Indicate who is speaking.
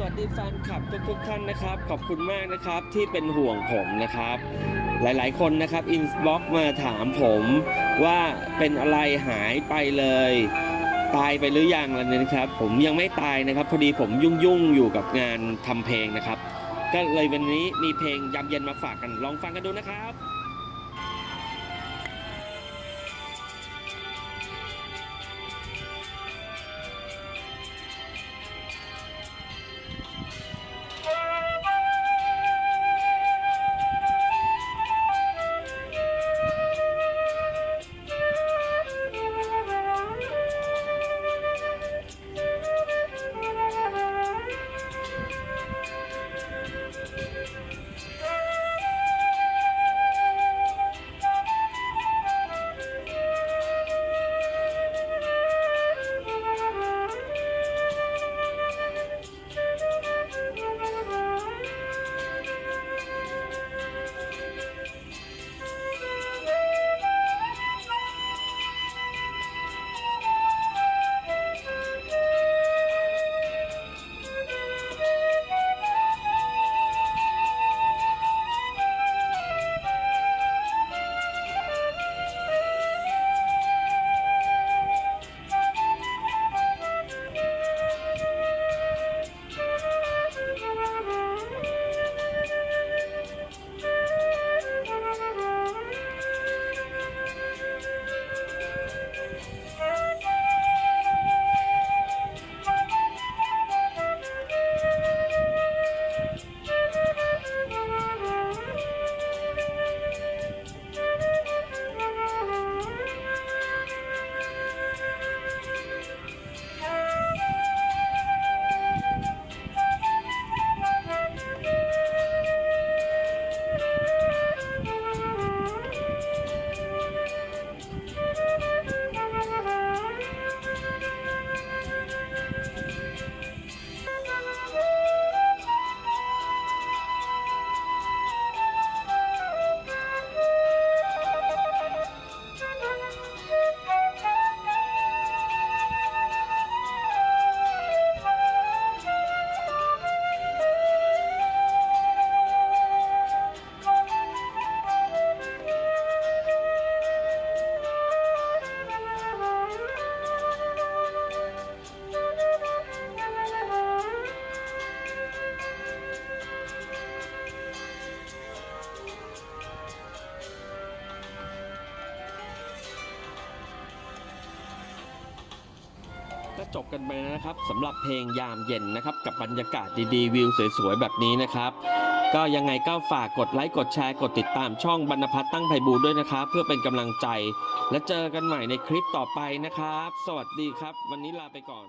Speaker 1: สวัสดีแฟนคลับทุกๆทท่านนะครับ ขอบคุณมากนะครับที่เป็นห่วงผมนะครับ หลายๆ คนนะครับอินบ็อกมาถามผมว่าเป็นอะไรหายไปเลย ตายไปหรือยังแล้วเนี่ยนะครับ ผมยังไม่ตายนะครับ พอดีผมยุ่งๆอยู่กับงานทำเพลงนะครับ ก็เลยวันนี้มีเพลงยามเย็นมาฝากกันลองฟังกันดูนะครับ ก็จบกันไปแล้วนะครับสำหรับเพลงยามเย็นนะครับ กับบรรยากาศดีๆ วิวสวยๆ แบบนี้นะครับ ก็ยังไงก็ฝากกดไลค์กดแชร์กดติดตามช่องบรรณพัฒน์ตั้งไพบูลด้วยนะครับ เพื่อเป็นกำลังใจ และเจอกันใหม่ในคลิปต่อไปนะครับ สวัสดีครับ วันนี้ลาไปก่อน